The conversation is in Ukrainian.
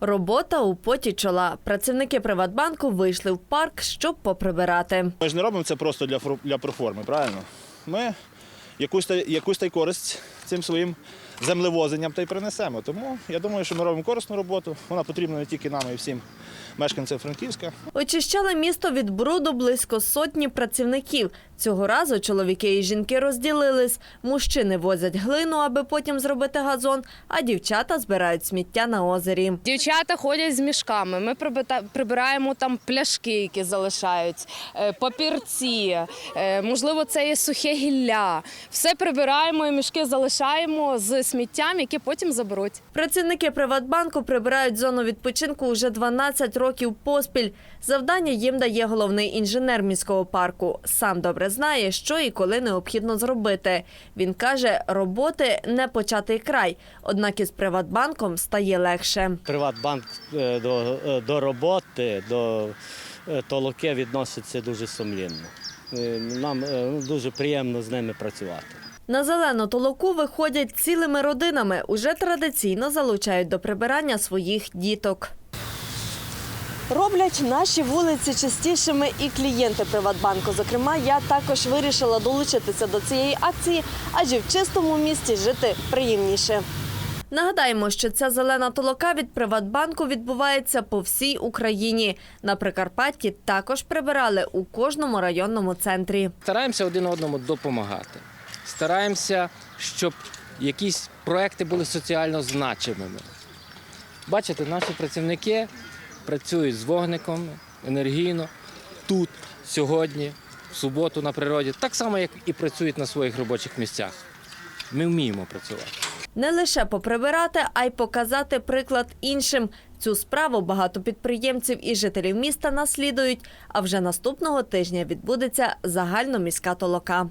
Робота у поті чола. Працівники Приватбанку вийшли в парк, щоб поприбирати. Ми ж не робимо це просто для, для проформи, правильно? Ми якусь та, якусь та й користь цим своїм землевозенням та й принесемо. Тому я думаю, що ми робимо корисну роботу. Вона потрібна не тільки нам, й всім мешканцям Франківська. Очищали місто від бруду близько сотні працівників. Цього разу чоловіки і жінки розділились. Мужчини возять глину, аби потім зробити газон, а дівчата збирають сміття на озері. Дівчата ходять з мішками. Ми прибираємо там пляшки, які залишаються, е, папірці, е, можливо, це є сухе гілля. Все прибираємо і мішки залишаємо з сміттям, яке потім заберуть. Працівники Приватбанку прибирають зону відпочинку уже 12 років поспіль. Завдання їм дає головний інженер міського парку. Сам добре знає, що і коли необхідно зробити. Він каже, роботи не початий край. Однак із Приватбанком стає легше. Приватбанк е, до, е, до роботи, до е, толоки відноситься дуже сумлінно. Нам дуже приємно з ними працювати. На зелену толоку виходять цілими родинами. Уже традиційно залучають до прибирання своїх діток. Роблять наші вулиці частішими і клієнти Приватбанку. Зокрема, я також вирішила долучитися до цієї акції, адже в чистому місті жити приємніше. Нагадаємо, що ця зелена толока від Приватбанку відбувається по всій Україні. На Прикарпатті також прибирали у кожному районному центрі. Стараємося один одному допомагати. Стараємося, щоб якісь проекти були соціально значимими. Бачите, наші працівники працюють з вогником енергійно тут, сьогодні, в суботу на природі, так само, як і працюють на своїх робочих місцях. Ми вміємо працювати. Не лише поприбирати, а й показати приклад іншим. Цю справу багато підприємців і жителів міста наслідують. А вже наступного тижня відбудеться загальноміська толока.